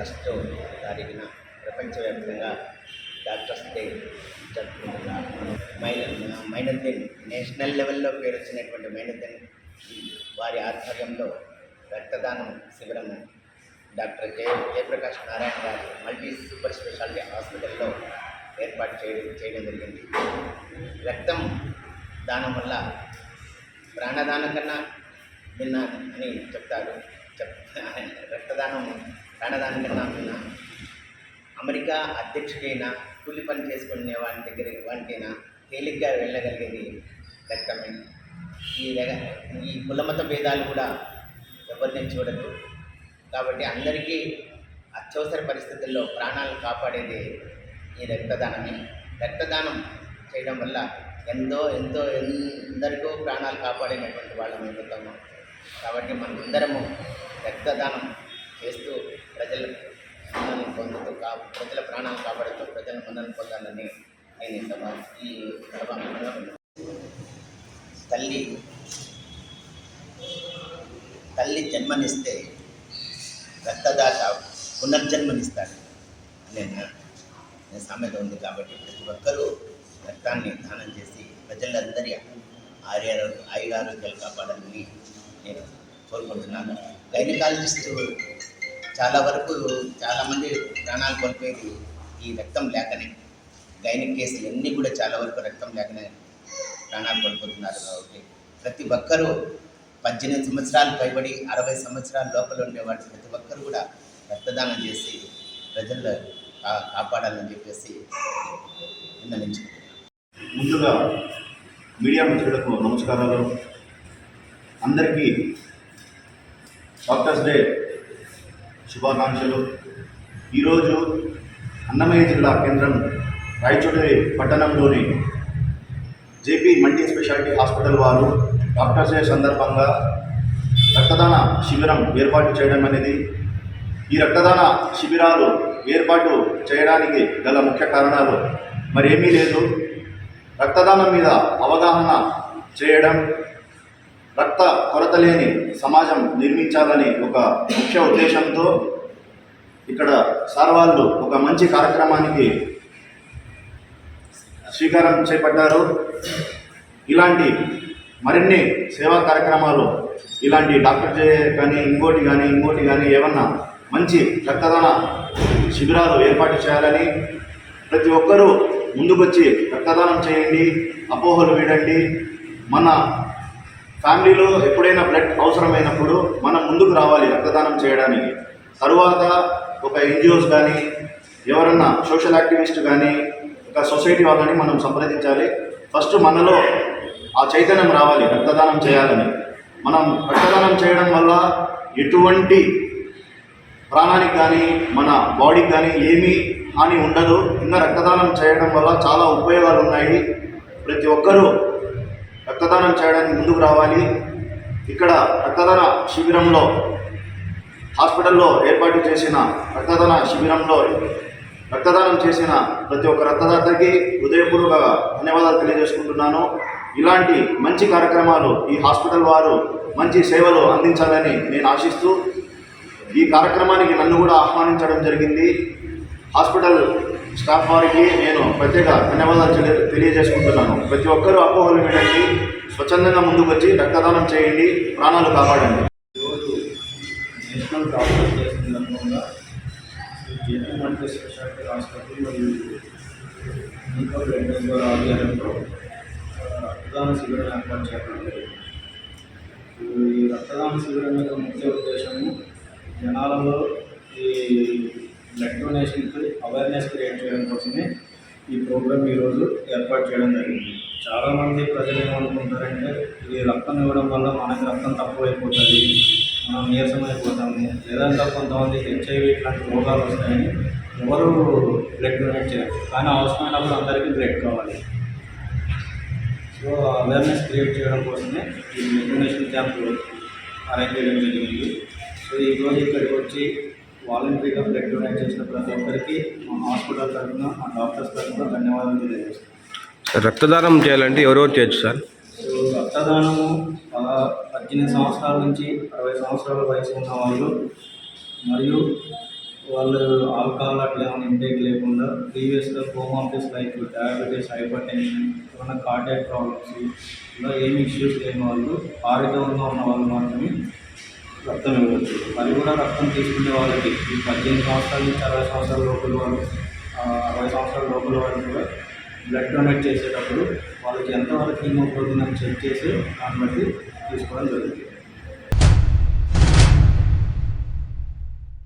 First జరిగిన ప్రపంచవ్యాప్తంగా doctors day జరుపుకుంటున్నారు మైనర్ మైనద్దెన్ నేషనల్ లెవెల్లో పేరు వచ్చినటువంటి మైనద్దెన్ వారి ఆధ్వర్యంలో రక్తదానం శిబిరం డాక్టర్ జయ జయప్రకాష్ నారాయణ గారి మల్టీ సూపర్ స్పెషాలిటీ హాస్పిటల్లో ఏర్పాటు చేయడం చేయడం జరిగింది. రక్తం దానం వల్ల ప్రాణదానం కన్నా భిన్న అని చెప్తారు. చెప్ రక్తదానం ప్రాణదానం కదా అమెరికా అధ్యక్షుడైన కూలి పని చేసుకునే వాడి దగ్గర వాటికైనా తేలిగ్గా వెళ్ళగలిగేది రక్తమే ఈ రగ- ఈ కులమత భేదాలు కూడా ఎవరిని చూడదు. కాబట్టి అందరికీ అత్యవసర పరిస్థితుల్లో ప్రాణాలను కాపాడేది ఈ రక్తదానమే. రక్తదానం చేయడం వల్ల ఎంతో ఎంతో ఎందరికో ప్రాణాలు కాపాడినటువంటి వాళ్ళం అయిపోతాము. కాబట్టి మనందరము రక్తదానం చేస్తూ ప్రజల మన్నను పొందుతూ కా ప్రజల ప్రాణాలు కాపాడుతూ ప్రజల మన్నను పొందాలని నేను ఈ సభ ఈ తల్లి తల్లి జన్మనిస్తే రక్తదాత పునర్జన్మనిస్తాడు. అనే అనే సామెత ఉంది కాబట్టి ప్రతి ఒక్కరూ రక్తాన్ని దానం చేసి ప్రజలందరి ఆర్య ఆయురారోగ్యాలు కాపాడాలని నేను కోరుకుంటున్నాను. గైనకాలజిస్టు చాలా వరకు చాలామంది ప్రాణాలు కోల్పోయేది ఈ రక్తం లేకనే. గైనిక్ కేసులు అన్నీ కూడా చాలా వరకు రక్తం లేకనే ప్రాణాలు కోల్పోతున్నారు కాబట్టి. ప్రతి ఒక్కరూ పద్దెనిమిది సంవత్సరాలు పైబడి అరవై సంవత్సరాల లోపల ఉండేవాళ్ళు ప్రతి ఒక్కరు కూడా రక్తదానం చేసి ప్రజల్లో కాపాడాలని చెప్పేసి విన్నవించుకుంటున్నాను. ముందుగా మీడియా మిత్రులకు నమస్కారాలు. అందరికీ డాక్టర్స్ డే శుభాకాంక్షలు. ఈరోజు అన్నమయ్య జిల్లా కేంద్రం రాయచోటి పట్టణంలోని జేపీ మల్టీ స్పెషాలిటీ హాస్పిటల్ వారు డాక్టర్స్ డే సందర్భంగా రక్తదాన శిబిరం ఏర్పాటు చేయడం అనేది ఈ రక్తదాన శిబిరాలు ఏర్పాటు చేయడానికి గల ముఖ్య కారణాలు మరేమీ లేదు. రక్తదానం మీద అవగాహన చేయడం రక్త కొరత లేని సమాజం నిర్మించాలని ఒక ముఖ్య ఉద్దేశంతో ఇక్కడ సార్ వాళ్ళు ఒక మంచి కార్యక్రమానికి శ్రీకారం చేపట్టారు. ఇలాంటి మరిన్ని సేవా కార్యక్రమాలు ఇలాంటి డాక్టర్ జే కానీ ఇంకోటి కానీ ఇంకోటి కానీ ఏమన్నా మంచి రక్తదాన శిబిరాలు ఏర్పాటు చేయాలని ప్రతి ఒక్కరూ ముందుకొచ్చి రక్తదానం చేయండి అపోహలు వీడండి. మన ఫ్యామిలీలో ఎప్పుడైనా బ్లడ్ అవసరమైనప్పుడు మనం ముందుకు రావాలి రక్తదానం చేయడానికి. తరువాత ఒక ఎన్జిఓస్ కానీ ఎవరన్నా సోషల్ యాక్టివిస్ట్ కానీ ఒక సొసైటీ వాళ్ళని మనం సంప్రదించాలి. ఫస్ట్ మనలో ఆ చైతన్యం రావాలి రక్తదానం చేయాలని. మనం రక్తదానం చేయడం వల్ల ఎటువంటి ప్రాణానికి కానీ మన బాడీకి కానీ ఏమీ హాని ఉండదు. ఇంకా రక్తదానం చేయడం వల్ల చాలా ఉపయోగాలు ఉన్నాయి. ప్రతి ఒక్కరూ రక్తదానం చేయడానికి ముందుకు రావాలి. ఇక్కడ రక్తదాన శిబిరంలో హాస్పిటల్లో ఏర్పాటు చేసిన రక్తదాన శిబిరంలో రక్తదానం చేసిన ప్రతి ఒక్క రక్తదాతకి హృదయపూర్వక ధన్యవాదాలు తెలియజేసుకుంటున్నాను. ఇలాంటి మంచి కార్యక్రమాలు ఈ హాస్పిటల్ వారు మంచి సేవలు అందించాలని నేను ఆశిస్తూ ఈ కార్యక్రమానికి నన్ను కూడా ఆహ్వానించడం జరిగింది. హాస్పిటల్ స్టాఫ్ వారికి నేను ప్రత్యేక ధన్యవాదాలు తెలియ- తెలియజేసుకుంటున్నాను. ప్రతి ఒక్కరూ అపోహలు వినండి స్వచ్ఛందంగా ముందుకు వచ్చి రక్తదానం చేయండి ప్రాణాలు కాపాడండి. ఈరోజు నేషనల్ డాక్టర్స్ డే సందర్భంగా జేపీ మల్టీ స్పెషాలిటీ హాస్పిటల్ మరియు ఆధ్వర్యంలో రక్తదాన శిబిరం ఏర్పాటు చేయడం ఈ రక్తదాన శిబిరం యొక్క ముఖ్య ఉద్దేశము జనాలలో ఈ బ్లడ్ డొనేషన్కి అవేర్నెస్ క్రియేట్ చేయడం కోసమే ఈ ప్రోగ్రామ్ ఈరోజు ఏర్పాటు చేయడం జరిగింది. చాలామంది ప్రజలు ఏమనుకుంటారంటే ఈ రక్తం ఇవ్వడం వల్ల మనకి రక్తం తక్కువ అయిపోతుంది మనం నీరసం అయిపోతాము లేదంటే కొంతమంది హెచ్ఐవి ఇట్లాంటి రోగాలు వస్తాయని ఎవరు బ్లడ్ డొనేట్ చేయాలి కానీ అవసరమైనప్పుడు అందరికీ బ్లడ్ కావాలి. సో అవేర్నెస్ క్రియేట్ చేయడం కోసమే ఈ బ్లడ్ డొనేషన్ క్యాంప్ అరేంజ్ చేయడం జరిగింది. సో ఈరోజు ఇక్కడికి వచ్చి వాలంటరీగా బ్లడ్ డొనేట్ చేసిన ప్రతి ఒక్కరికి మా హాస్పిటల్ తరఫున మా డాక్టర్స్ తరఫున ధన్యవాదాలు తెలియజేస్తాను రక్తదానం చేయాలంటే ఎవరెవరు చేయొచ్చు సార్? సో రక్తదానము పద- పద్దెనిమిది సంవత్సరాల నుంచి అరవై సంవత్సరాల వయసు ఉన్న వాళ్ళు మరియు వాళ్ళు ఆల్కహాల్ అట్లా ఏమైనా ఇంటేక్ లేకుండా ప్రీవియస్గా కోమాపిస్ లైక్ డయాబెటీస్ హైపర్ టెన్షన్ ఏమైనా కార్డియాక్ ప్రాబ్లమ్స్ ఇలా ఏమి ఇష్యూస్ లేని వాళ్ళు ఆరోగ్యంగా ఉన్న వాళ్ళు మాత్రమే రక్తం ఇవ్వచ్చు. అది కూడా రక్తం తీసుకునే వాళ్ళకి ఈ పద్దెనిమిది సంవత్సరాల నుంచి అరవై సంవత్సరాల లోపల వాళ్ళు అరవై సంవత్సరాల లోపల వాళ్ళు కూడా బ్లడ్ డొనేట్ చేసేటప్పుడు వాళ్ళకి ఎంతవరకు హీమోగ్లోబిన్ అని చెక్ చేసి దాన్ని బట్టి తీసుకోవడం జరుగుతుంది.